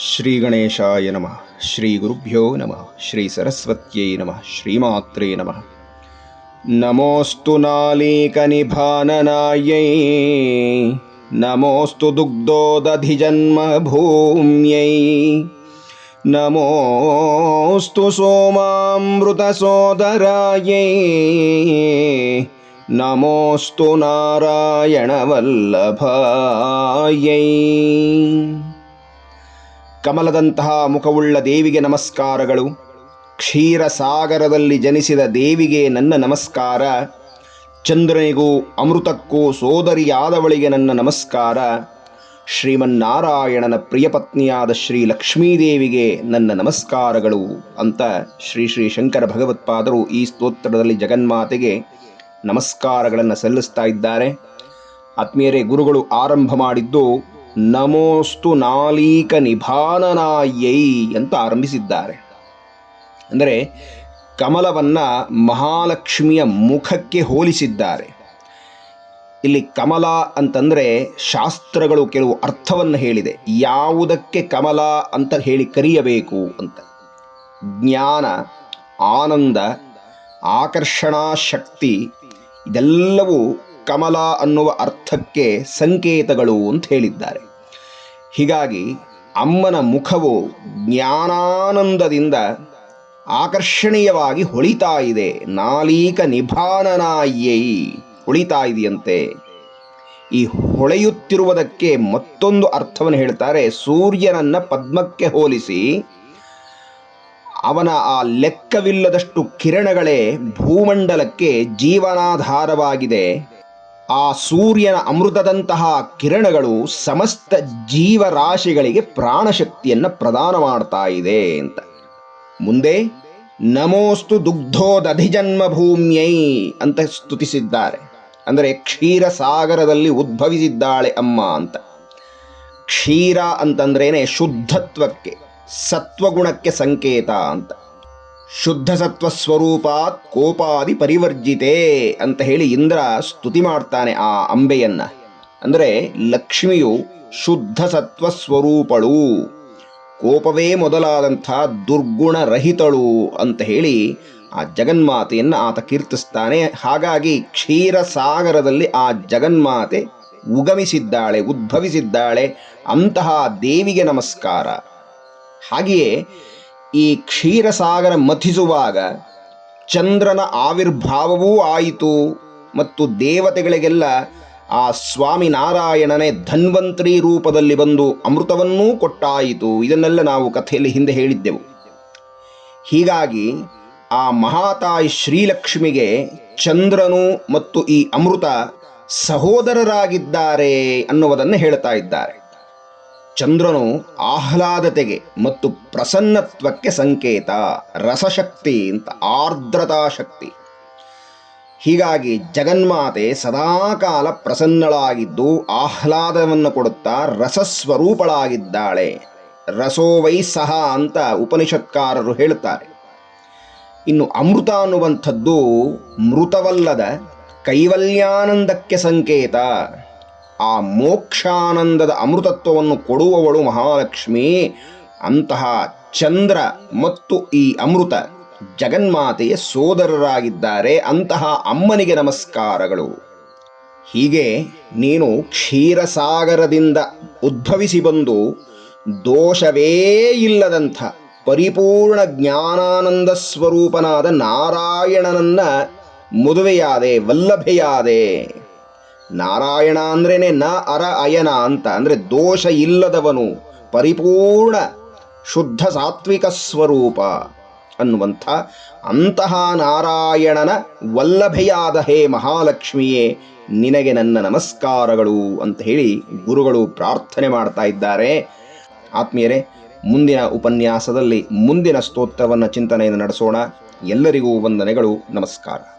श्रीगणेशाय नमः श्रीगुरुभ्यो नमः श्रीसरस्वत्यै नमः श्रीमात्रे नमः। नमोऽस्तु नालीकनिभाननायै नमोऽस्तु दुग्धोदधिजन्मभूम्यै नमोऽस्तु सोमामृतसोदरायै नमोऽस्तु नारायणवल्लभायै। ಕಮಲದಂತಹ ಮುಖವುಳ್ಳ ದೇವಿಗೆ ನಮಸ್ಕಾರಗಳು. ಕ್ಷೀರಸಾಗರದಲ್ಲಿ ಜನಿಸಿದ ದೇವಿಗೆ ನನ್ನ ನಮಸ್ಕಾರ. ಚಂದ್ರನಿಗೂ ಅಮೃತಕ್ಕೂ ಸೋದರಿಯಾದವಳಿಗೆ ನನ್ನ ನಮಸ್ಕಾರ. ಶ್ರೀಮನ್ನಾರಾಯಣನ ಪ್ರಿಯಪತ್ನಿಯಾದ ಶ್ರೀ ಲಕ್ಷ್ಮೀದೇವಿಗೆ ನನ್ನ ನಮಸ್ಕಾರಗಳು ಅಂತ ಶ್ರೀ ಶ್ರೀ ಶಂಕರ ಭಗವತ್ಪಾದರು ಈ ಸ್ತೋತ್ರದಲ್ಲಿ ಜಗನ್ಮಾತೆಗೆ ನಮಸ್ಕಾರಗಳನ್ನು ಸಲ್ಲಿಸ್ತಾ ಇದ್ದಾರೆ. ಆತ್ಮೀಯರೇ, ಗುರುಗಳು ಆರಂಭ ಮಾಡಿದ್ದು ನಮೋಸ್ತು ನಾಲೀಕ ನಿಭಾನನಾಯೈ ಅಂತ ಆರಂಭಿಸಿದ್ದಾರೆ. ಅಂದರೆ ಕಮಲವನ್ನು ಮಹಾಲಕ್ಷ್ಮಿಯ ಮುಖಕ್ಕೆ ಹೋಲಿಸಿದ್ದಾರೆ. ಇಲ್ಲಿ ಕಮಲ ಅಂತಂದರೆ ಶಾಸ್ತ್ರಗಳು ಕೆಲವು ಅರ್ಥವನ್ನು ಹೇಳಿದೆ. ಯಾವುದಕ್ಕೆ ಕಮಲ ಅಂತ ಹೇಳಿ ಕರೆಯಬೇಕು ಅಂತ. ಜ್ಞಾನ, ಆನಂದ, ಆಕರ್ಷಣಾ ಶಕ್ತಿ ಇದೆಲ್ಲವೂ ಕಮಲ ಅನ್ನುವ ಅರ್ಥಕ್ಕೆ ಸಂಕೇತಗಳು ಅಂತ ಹೇಳಿದ್ದಾರೆ. ಹೀಗಾಗಿ ಅಮ್ಮನ ಮುಖವು ಜ್ಞಾನಾನಂದದಿಂದ ಆಕರ್ಷಣೀಯವಾಗಿ ಹೊಳಿತಾ ಇದೆ. ನಾಲೀಕ ನಿಭಾನನಾಯೈ ಹೊಳಿತಾ ಇದೆಯಂತೆ. ಈ ಹೊಳೆಯುತ್ತಿರುವುದಕ್ಕೆ ಮತ್ತೊಂದು ಅರ್ಥವನ್ನು ಹೇಳ್ತಾರೆ. ಸೂರ್ಯನನ್ನ ಪದ್ಮಕ್ಕೆ ಹೋಲಿಸಿ ಅವನ ಆ ಲೆಕ್ಕವಿಲ್ಲದಷ್ಟು ಕಿರಣಗಳೇ ಭೂಮಂಡಲಕ್ಕೆ ಜೀವನಾಧಾರವಾಗಿದೆ. ಆ ಸೂರ್ಯನ ಅಮೃತದಂತಹ ಕಿರಣಗಳು ಸಮಸ್ತ ಜೀವರಾಶಿಗಳಿಗೆ ಪ್ರಾಣಶಕ್ತಿಯನ್ನು ಪ್ರದಾನ ಮಾಡ್ತಾ ಇದೆ ಅಂತ. ಮುಂದೆ, ನಮೋಸ್ತು ದುಗ್ಧೋದಧಿಜನ್ಮ ಭೂಮ್ಯೈ ಅಂತ ಸ್ತುತಿಸಿದ್ದಾರೆ. ಅಂದರೆ ಕ್ಷೀರ ಸಾಗರದಲ್ಲಿ ಉದ್ಭವಿಸಿದ್ದಾಳೆ ಅಮ್ಮ ಅಂತ. ಕ್ಷೀರ ಅಂತಂದ್ರೇನೆ ಶುದ್ಧತ್ವಕ್ಕೆ, ಸತ್ವಗುಣಕ್ಕೆ ಸಂಕೇತ ಅಂತ. ಶುದ್ಧ ಸತ್ವ ಸ್ವರೂಪಾತ್ ಕೋಪಾದಿ ಪರಿವರ್ಜಿತೆ ಅಂತ ಹೇಳಿ ಇಂದ್ರ ಸ್ತುತಿ ಮಾಡ್ತಾನೆ ಆ ಅಂಬೆಯನ್ನ. ಅಂದರೆ ಲಕ್ಷ್ಮಿಯು ಶುದ್ಧ ಸತ್ವ ಸ್ವರೂಪಳು ಕೋಪವೇ ಮೊದಲಾದಂಥ ದುರ್ಗುಣ ರಹಿತಳು ಅಂತ ಹೇಳಿ ಆ ಜಗನ್ಮಾತೆಯನ್ನು ಆತ ಕೀರ್ತಿಸ್ತಾನೆ. ಹಾಗಾಗಿ ಕ್ಷೀರಸಾಗರದಲ್ಲಿ ಆ ಜಗನ್ಮಾತೆ ಉಗಮಿಸಿದ್ದಾಳೆ, ಉದ್ಭವಿಸಿದ್ದಾಳೆ ಅಂತಹ ದೇವಿಗೆ ನಮಸ್ಕಾರ. ಹಾಗೆಯೇ ಈ ಕ್ಷೀರಸಾಗರ ಮಥಿಸುವಾಗ ಚಂದ್ರನ ಆವಿರ್ಭಾವವೂ ಆಯಿತು ಮತ್ತು ದೇವತೆಗಳಿಗೆಲ್ಲ ಆ ಸ್ವಾಮಿ ನಾರಾಯಣನೇ ಧನ್ವಂತ್ರಿ ರೂಪದಲ್ಲಿ ಬಂದು ಅಮೃತವನ್ನೂ ಕೊಟ್ಟಾಯಿತು. ಇದನ್ನೆಲ್ಲ ನಾವು ಕಥೆಯಲ್ಲಿ ಹಿಂದೆ ಹೇಳಿದ್ದೆವು. ಹೀಗಾಗಿ ಆ ಮಹಾತಾಯಿ ಶ್ರೀಲಕ್ಷ್ಮಿಗೆ ಚಂದ್ರನು ಮತ್ತು ಈ ಅಮೃತ ಸಹೋದರರಾಗಿದ್ದಾರೆ ಅನ್ನುವುದನ್ನು ಹೇಳ್ತಾ ಇದ್ದಾರೆ. ಚಂದ್ರನು ಆಹ್ಲಾದತೆಗೆ ಮತ್ತು ಪ್ರಸನ್ನತ್ವಕ್ಕೆ ಸಂಕೇತ, ರಸಶಕ್ತಿ ಅಂತ ಆರ್ದ್ರತಾ ಶಕ್ತಿ. ಹೀಗಾಗಿ ಜಗನ್ಮಾತೆ ಸದಾಕಾಲ ಪ್ರಸನ್ನಳಾಗಿದ್ದು ಆಹ್ಲಾದವನ್ನು ಕೊಡುತ್ತಾ ರಸಸ್ವರೂಪಳಾಗಿದ್ದಾಳೆ. ರಸೋವೈ ಸಹ ಅಂತ ಉಪನಿಷತ್ಕಾರರು ಹೇಳುತ್ತಾರೆ. ಇನ್ನು ಅಮೃತ ಅನ್ನುವಂಥದ್ದು ಮೃತವಲ್ಲದ ಕೈವಲ್ಯಾನಂದಕ್ಕೆ ಸಂಕೇತ. ಆ ಮೋಕ್ಷಾನಂದದ ಅಮೃತತ್ವವನ್ನು ಕೊಡುವವಳು ಮಹಾಲಕ್ಷ್ಮಿ. ಅಂತಹ ಚಂದ್ರ ಮತ್ತು ಈ ಅಮೃತ ಜಗನ್ಮಾತೆಯ ಸೋದರರಾಗಿದ್ದಾರೆ. ಅಂತಹ ಅಮ್ಮನಿಗೆ ನಮಸ್ಕಾರಗಳು. ಹೀಗೆ ನೀನು ಕ್ಷೀರಸಾಗರದಿಂದ ಉದ್ಭವಿಸಿ ಬಂದು ದೋಷವೇ ಇಲ್ಲದಂಥ ಪರಿಪೂರ್ಣ ಜ್ಞಾನಾನಂದ ಸ್ವರೂಪನಾದ ನಾರಾಯಣನನ್ನ ಮದುವೆಯಾದೆ, ವಲ್ಲಭೆಯಾದೆ ನಾರಾಯಣ ಅಂದ್ರೇನೆ ನ ಅರ ಅಯನ ಅಂತ, ಅಂದರೆ ದೋಷ ಇಲ್ಲದವನು, ಪರಿಪೂರ್ಣ ಶುದ್ಧ ಸಾತ್ವಿಕ ಸ್ವರೂಪ ಅನ್ನುವಂಥ ಅಂತಹ ನಾರಾಯಣನ ವಲ್ಲಭೆಯಾದ ಹೇ ಮಹಾಲಕ್ಷ್ಮಿಯೇ, ನಿನಗೆ ನನ್ನ ನಮಸ್ಕಾರಗಳು ಅಂತ ಹೇಳಿ ಗುರುಗಳು ಪ್ರಾರ್ಥನೆ ಮಾಡ್ತಾ ಇದ್ದಾರೆ. ಆತ್ಮೀಯರೇ, ಮುಂದಿನ ಉಪನ್ಯಾಸದಲ್ಲಿ ಮುಂದಿನ ಸ್ತೋತ್ರವನ್ನು ಚಿಂತನೆಯನ್ನು ನಡೆಸೋಣ. ಎಲ್ಲರಿಗೂ ವಂದನೆಗಳು, ನಮಸ್ಕಾರ.